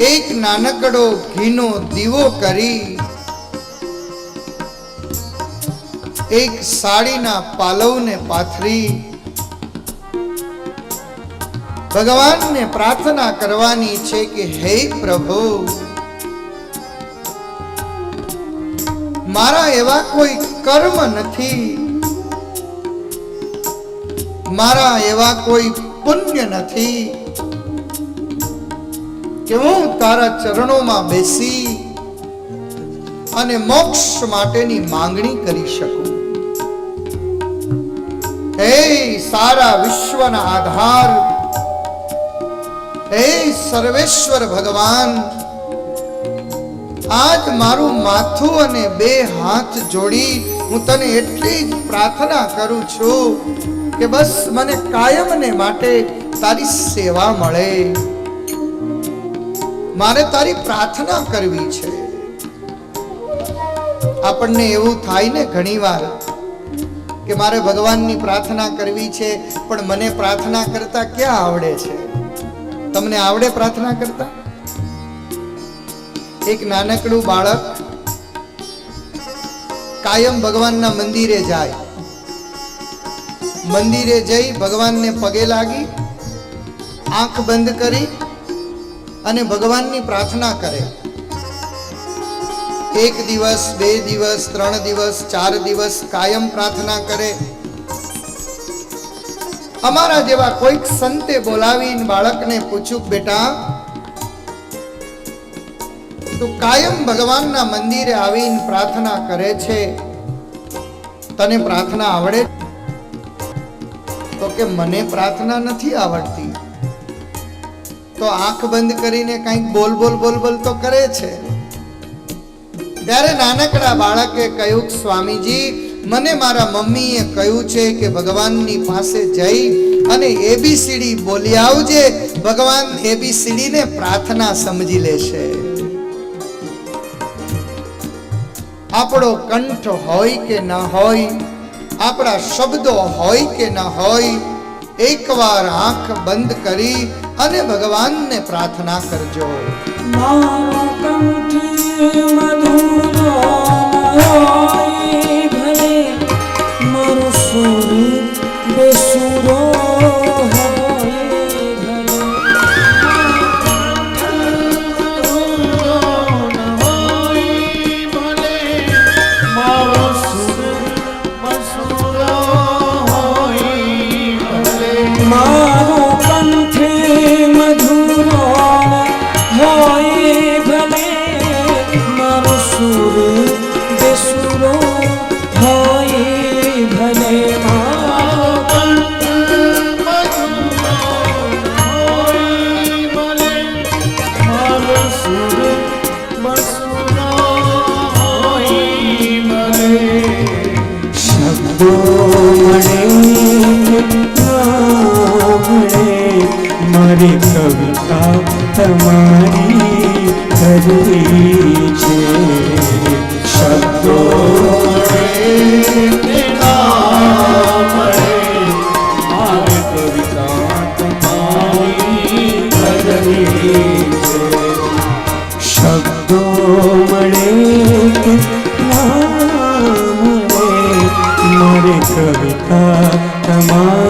એક નાનકડો ઘીનો દીવો કરી એક સાડીના પાલવને પાથરી ભગવાનને પ્રાર્થના કરવાની છે કે હે પ્રભુ, મારા એવા કોઈ કર્મ નથી, મારા એવા કોઈ પુણ્ય નથી. કે હું તારા ચરણોમાં બેસી અને મોક્ષ માટેની માંગણી કરી શકું? હે સારા વિશ્વના આધાર, હે સર્વેશ્વર ભગવાન, આજ મારું માથું અને બે હાથ જોડી હું તને એટલી જ પ્રાર્થના કરું છું કે બસ મને કાયમને માટે તારી સેવા મળે. મારે તારી પ્રાર્થના કરવી છે. આપણને એવું થાય ને ઘણીવાર કે મારે ભગવાનની પ્રાર્થના કરવી છે, પણ મને પ્રાર્થના કરતા ક્યાં આવડે છે? તમને આવડે પ્રાર્થના કરતા? એક નાનકડું બાળક કાયમ ભગવાનના મંદિરે જાય. મંદિરે જઈ ભગવાનને પગે લાગી, આંખ બંધ કરી અને ભગવાનની પ્રાર્થના કરે. એક દિવસ, બે દિવસ, ત્રણ દિવસ, ચાર દિવસ કાયમ પ્રાર્થના કરે. અમારા જેવા કોઈક સંતે બોલાવીને બાળકને પૂછ્યું, બેટા, તું કાયમ ભગવાનના મંદિરે આવીને પ્રાર્થના કરે છે? તને પ્રાર્થના આવડે? તો કે, મને પ્રાર્થના નથી આવડતી. તો આંખ બંધ કરીને કંઈક બોલ બોલ બોલ બોલ તો કરે છે. ત્યારે નાનકડા બાળકે કહ્યું, સ્વામીજી, મને મારા મમ્મીએ કહ્યું છે કે ભગવાનની પાસે જઈ અને એબીસીડી બોલી આવજે. ભગવાન એબીસીડીને પ્રાર્થના સમજી લેશે. આપણો કંઠ હોય કે ન હોય, આપણા શબ્દો હોય કે ન હોય એકવાર આંખ બંધ કરી અને ભગવાનને પ્રાર્થના કરજો. મારા કંઠી મધુરો મારી કવિતા તમારી કરવી છે શબ્દો શબ્દો મળે કે ના મળે મારે કવિતા તમારી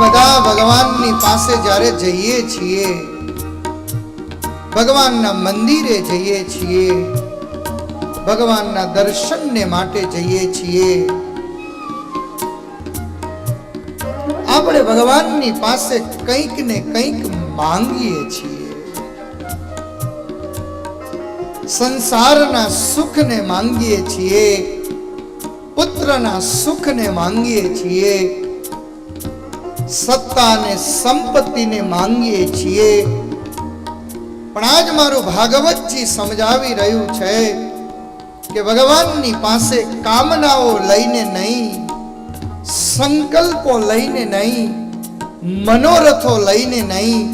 બધા ભગવાનની પાસે જ્યારે જઈએ છીએ, ભગવાનના મંદિરે જઈએ છીએ, ભગવાનના દર્શનને માટે જઈએ છીએ, આપણે ભગવાનની પાસે કંઈક ને કંઈક માંગીએ છીએ. સંસારના સુખને માંગીએ છીએ, પુત્રના સુખને માંગીએ છીએ સત્તા અને સંપત્તિને માંગીએ છીએ. પણ આજ મારું ભાગવતજી સમજાવી રહ્યું છે કે ભગવાનની પાસે કામનાઓ લઈને નહીં, સંકલ્પો લઈને નહીં, મનોરથો લઈને નહીં,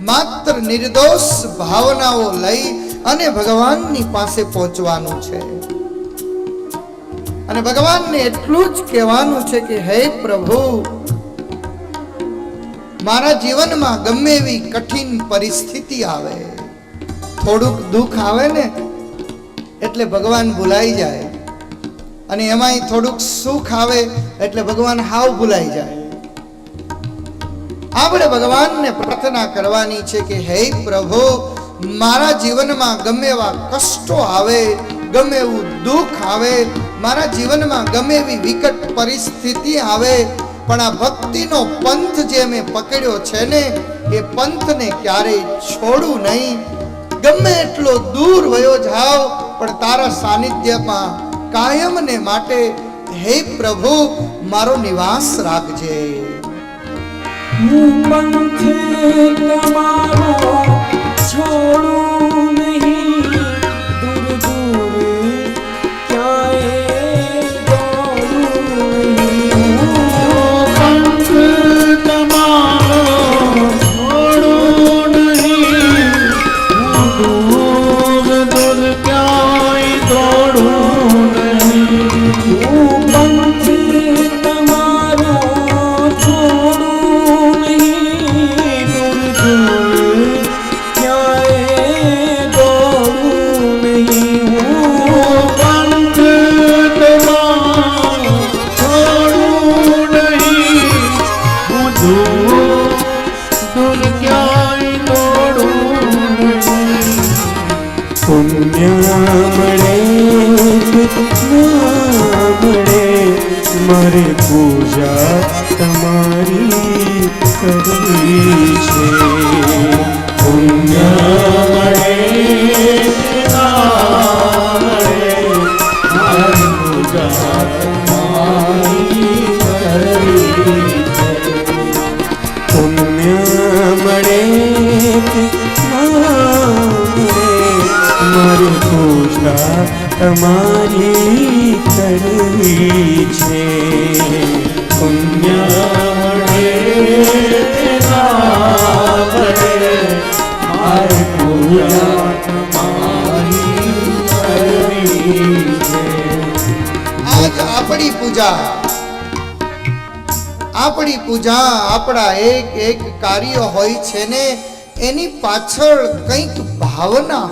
માત્ર નિર્દોષ ભાવનાઓ લઈ અને ભગવાનની પાસે પહોંચવાનું છે. અને ભગવાનને એટલું જ કહેવાનું છે કે, હે પ્રભુ મારા જીવનમાં ગમે એવી કઠિન પરિસ્થિતિ આવે, થોડુંક દુઃખ આવે ને, એટલે ભગવાન ભૂલાઈ જાય. અને એમાંય થોડુંક સુખ આવે, એટલે ભગવાન હાવ ભૂલાઈ જાય. આપણે ભગવાનને પ્રાર્થના કરવાની છે કે, હે પ્રભુ, મારા જીવનમાં ગમે એવા કષ્ટો આવે, ગમે એવું દુઃખ આવે, મારા જીવનમાં ગમે એવી વિકટ પરિસ્થિતિ આવે પણ આ ભક્તિનો પંથ જે મેં પકડ્યો છે ને, એ પંથને ક્યારેય છોડું નહીં. ગમે એટલો દૂર વયો જાઓ, પણ તારા સાનિધ્યમાં કાયમને માટે હે પ્રભુ, મારો નિવાસ રાખજે. હું પંથ તમારો છોડું. મારે પૂજા તમારી કરવી છે. પુણ્ય તમારી આપણી પૂજા આપણા એક એક કાર્ય હોય છે ને એની પાછળ કંઈક ભાવના